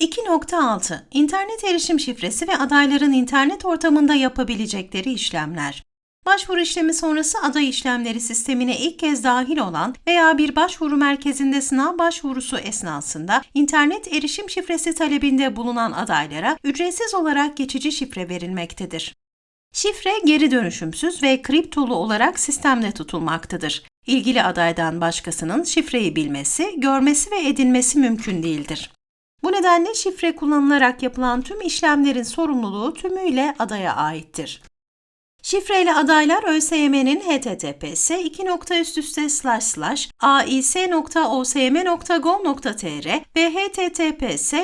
2.6 İnternet erişim şifresi ve adayların internet ortamında yapabilecekleri işlemler. Başvuru işlemi sonrası aday işlemleri sistemine ilk kez dahil olan veya bir başvuru merkezinde sınav başvurusu esnasında internet erişim şifresi talebinde bulunan adaylara ücretsiz olarak geçici şifre verilmektedir. Şifre geri dönüşümsüz ve kriptolu olarak sistemde tutulmaktadır. İlgili adaydan başkasının şifreyi bilmesi, görmesi ve edinmesi mümkün değildir. Bu nedenle şifre kullanılarak yapılan tüm işlemlerin sorumluluğu tümüyle adaya aittir. Şifreyle adaylar ÖSYM'nin https ais.osm.gov.tr ve https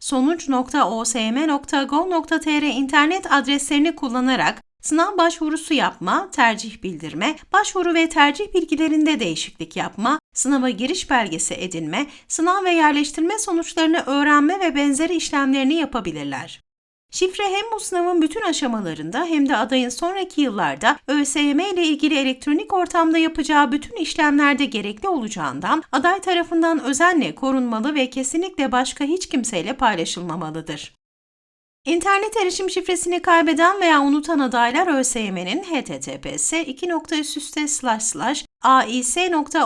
sonuç.osm.gov.tr internet adreslerini kullanarak sınav başvurusu yapma, tercih bildirme, başvuru ve tercih bilgilerinde değişiklik yapma, sınava giriş belgesi edinme, sınav ve yerleştirme sonuçlarını öğrenme ve benzeri işlemlerini yapabilirler. Şifre hem bu sınavın bütün aşamalarında hem de adayın sonraki yıllarda ÖSYM ile ilgili elektronik ortamda yapacağı bütün işlemlerde gerekli olacağından aday tarafından özenle korunmalı ve kesinlikle başka hiç kimseyle paylaşılmamalıdır. İnternet erişim şifresini kaybeden veya unutan adaylar ÖSYM'nin https ais.osm.gov.tr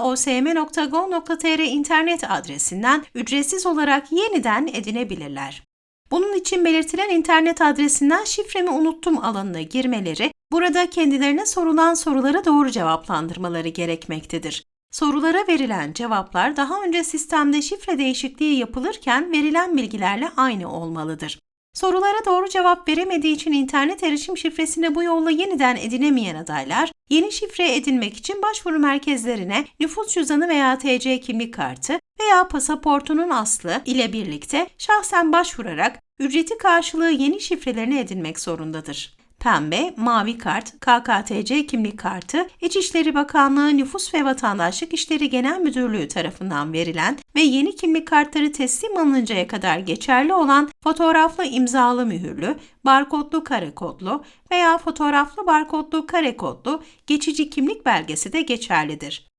internet adresinden ücretsiz olarak yeniden edinebilirler. Bunun için belirtilen internet adresinden şifremi unuttum alanına girmeleri, burada kendilerine sorulan soruları doğru cevaplandırmaları gerekmektedir. Sorulara verilen cevaplar daha önce sistemde şifre değişikliği yapılırken verilen bilgilerle aynı olmalıdır. Sorulara doğru cevap veremediği için internet erişim şifresini bu yolla yeniden edinemeyen adaylar, yeni şifre edinmek için başvuru merkezlerine nüfus cüzdanı veya TC kimlik kartı veya pasaportunun aslı ile birlikte şahsen başvurarak ücreti karşılığı yeni şifrelerini edinmek zorundadır. Pembe, mavi kart, KKTC kimlik kartı, İçişleri Bakanlığı Nüfus ve Vatandaşlık İşleri Genel Müdürlüğü tarafından verilen ve yeni kimlik kartları teslim alınıncaya kadar geçerli olan fotoğraflı imzalı mühürlü, barkodlu kare kodlu veya fotoğraflı barkodlu kare kodlu geçici kimlik belgesi de geçerlidir.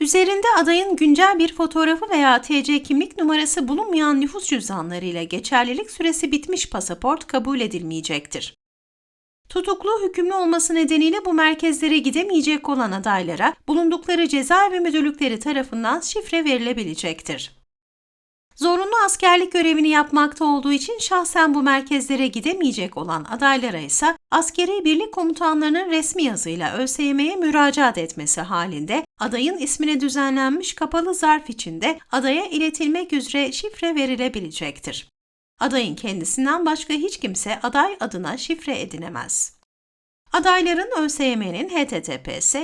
Üzerinde adayın güncel bir fotoğrafı veya TC kimlik numarası bulunmayan nüfus cüzdanlarıyla geçerlilik süresi bitmiş pasaport kabul edilmeyecektir. Tutuklu hükümlü olması nedeniyle bu merkezlere gidemeyecek olan adaylara bulundukları cezaevi müdürlükleri tarafından şifre verilebilecektir. Zorunlu askerlik görevini yapmakta olduğu için şahsen bu merkezlere gidemeyecek olan adaylara ise askeri birlik komutanlarının resmi yazıyla ÖSYM'ye müracaat etmesi halinde adayın ismine düzenlenmiş kapalı zarf içinde adaya iletilmek üzere şifre verilebilecektir. Adayın kendisinden başka hiç kimse aday adına şifre edinemez. Adayların ÖSYM'nin https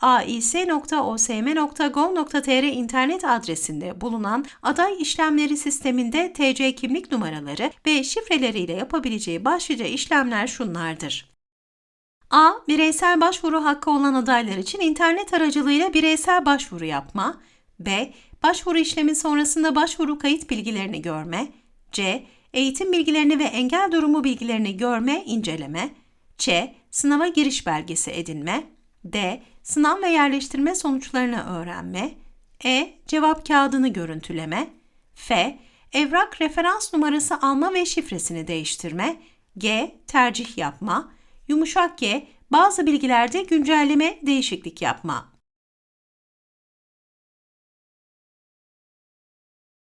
ais.osm.gov.tr internet adresinde bulunan aday işlemleri sisteminde TC kimlik numaraları ve şifreleriyle yapabileceği başlıca işlemler şunlardır. A. Bireysel başvuru hakkı olan adaylar için internet aracılığıyla bireysel başvuru yapma. B. Başvuru işlemi sonrasında başvuru kayıt bilgilerini görme. C. Eğitim bilgilerini ve engel durumu bilgilerini görme, inceleme. Ç. Sınava giriş belgesi edinme. D. Sınav ve yerleştirme sonuçlarını öğrenme. E. Cevap kağıdını görüntüleme. F. Evrak referans numarası alma ve şifresini değiştirme. G. Tercih yapma. Yumuşak G. Bazı bilgilerde güncelleme, değişiklik yapma.